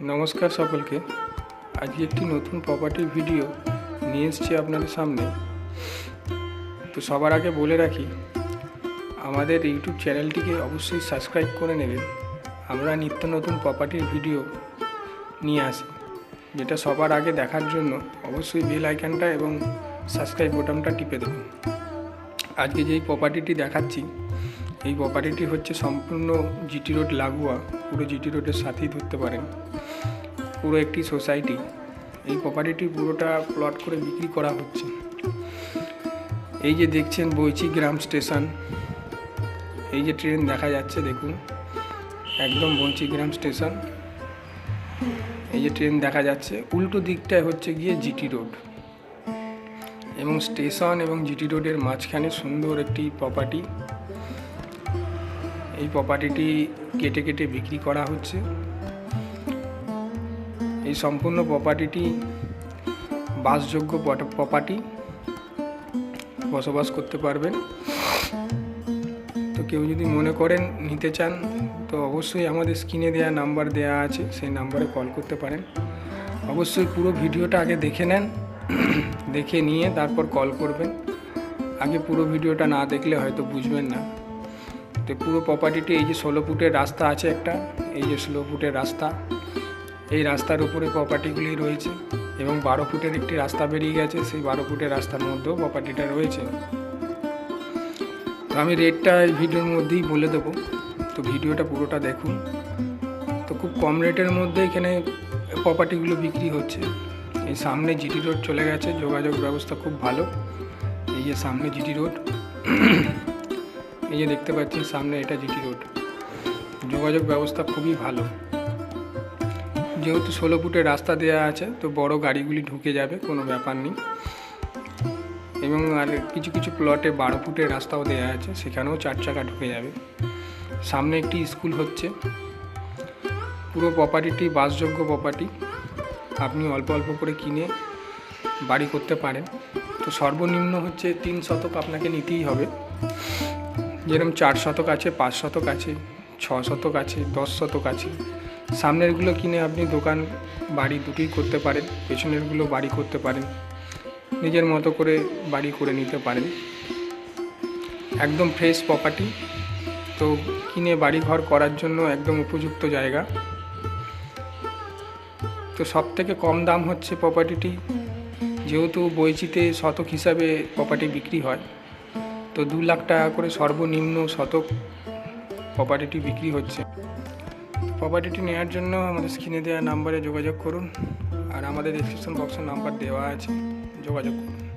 নমস্কার সকলকে। আজকে একটি নতুন প্রপার্টির ভিডিও নিয়ে এসছি আপনাদের সামনে। তো সবার আগে বলে রাখি, আমাদের ইউটিউব চ্যানেলটিকে অবশ্যই সাবস্ক্রাইব করে নেবেন। আমরা নিত্য নতুন প্রপার্টির ভিডিও নিয়ে আসি। যেটা সবার আগে দেখার জন্য অবশ্যই বেল আইকনটা এবং সাবস্ক্রাইব বোতামটা টিপে দেবেন। আজকে যেই প্রপার্টিটি দেখাচ্ছি এই প্রপার্টিটি হচ্ছে সম্পূর্ণ জিটি রোড লাগোয়া পুরো জিটি রোডের সাথেই ধরতে পারেন। পুরো একটি সোসাইটি এই প্রপার্টিটি পুরোটা প্লট করে বিক্রি করা হচ্ছে। এই যে দেখছেন বৈচি গ্রাম স্টেশন। এই যে ট্রেন দেখা যাচ্ছে, দেখুন। একদম বৈচি গ্রাম স্টেশন। এই যে ট্রেন দেখা যাচ্ছে। উল্টো দিকটায় হচ্ছে গিয়ে জিটি রোড এবং স্টেশন এবং জিটি রোডের মাঝখানে সুন্দর একটি প্রপার্টি এই প্রপার্টিটি কেটে কেটে বিক্রি করা হচ্ছে। এই সম্পূর্ণ প্রপার্টিটি বাসযোগ্য প্রপার্টি বসবাস করতে পারবেন। তো কেউ যদি মনে করেন নিতে চান, তো অবশ্যই আমাদের স্ক্রিনে দেওয়া নাম্বার দেওয়া আছে, সেই নাম্বারে কল করতে পারেন। অবশ্যই পুরো ভিডিওটা আগে দেখে নেন, দেখে নিয়ে তারপর কল করবেন। আগে পুরো ভিডিওটা না দেখলে হয়তো বুঝবেন না। তো পুরো প্রপার্টিটি এই যে ষোলো ফুটের রাস্তা আছে একটা, এই যে ষোলো ফুটের রাস্তা, এই রাস্তার উপরে প্রপার্টিগুলি রয়েছে এবং বারো ফুটের একটি রাস্তা বেরিয়ে গেছে, সেই বারো ফুটের রাস্তার মধ্যেও প্রপার্টিটা রয়েছে। তো আমি রেটটা এই ভিডিওর মধ্যেই বলে দেবো। তো ভিডিওটা পুরোটা দেখুন। তো খুব কম রেটের মধ্যে এখানে প্রপার্টিগুলো বিক্রি হচ্ছে। এই সামনে জিটি রোড চলে গেছে, যোগাযোগ ব্যবস্থা খুব ভালো। এই যে সামনে জিটি রোড এই যে দেখতে পাচ্ছেন সামনে এটা জিটি রোড। যোগাযোগ ব্যবস্থা খুবই ভালো। যেহেতু ষোলো ফুটের রাস্তা দেওয়া আছে, তো বড় গাড়িগুলি ঢুকে যাবে, কোনো ব্যাপার নেই। এবং আর কিছু কিছু প্লটে বারো ফুটের রাস্তাও দেওয়া আছে, সেখানেও চার চাকা ঢুকে যাবে। সামনে একটি স্কুল হচ্ছে। পুরো প্রপার্টিটি বাসযোগ্য প্রপার্টি আপনি অল্প অল্প করে কিনে বাড়ি করতে পারেন। তো সর্বনিম্ন হচ্ছে তিন শতক আপনাকে নিতেই হবে। যেরকম চার শতক আছে, পাঁচ শতক আছে, ছ শতক আছে, দশ শতক আছে। সামনেরগুলো কিনে আপনি দোকান, বাড়ি দুটোই করতে পারেন, পেছনেরগুলো বাড়ি করতে পারেন। নিজের মতো করে বাড়ি করে নিতে পারেন। একদম ফ্রেশ প্রপার্টি তো কিনে বাড়ি ঘর করার জন্য একদম উপযুক্ত জায়গা। তো সব থেকে কম দাম হচ্ছে প্রপার্টিটি যেহেতু বইচিতে শতক হিসাবে প্রপার্টি বিক্রি হয়। তো দু লাখ টাকা করে সর্বনিম্ন শতক প্রপার্টিটি বিক্রি হচ্ছে। প্রপার্টিটি নেওয়ার জন্য আমাদের স্ক্রিনে দেওয়া নাম্বারে যোগাযোগ করুন আর আমাদের ডিসক্রিপশন বক্সের নাম্বার দেওয়া আছে, যোগাযোগ করুন।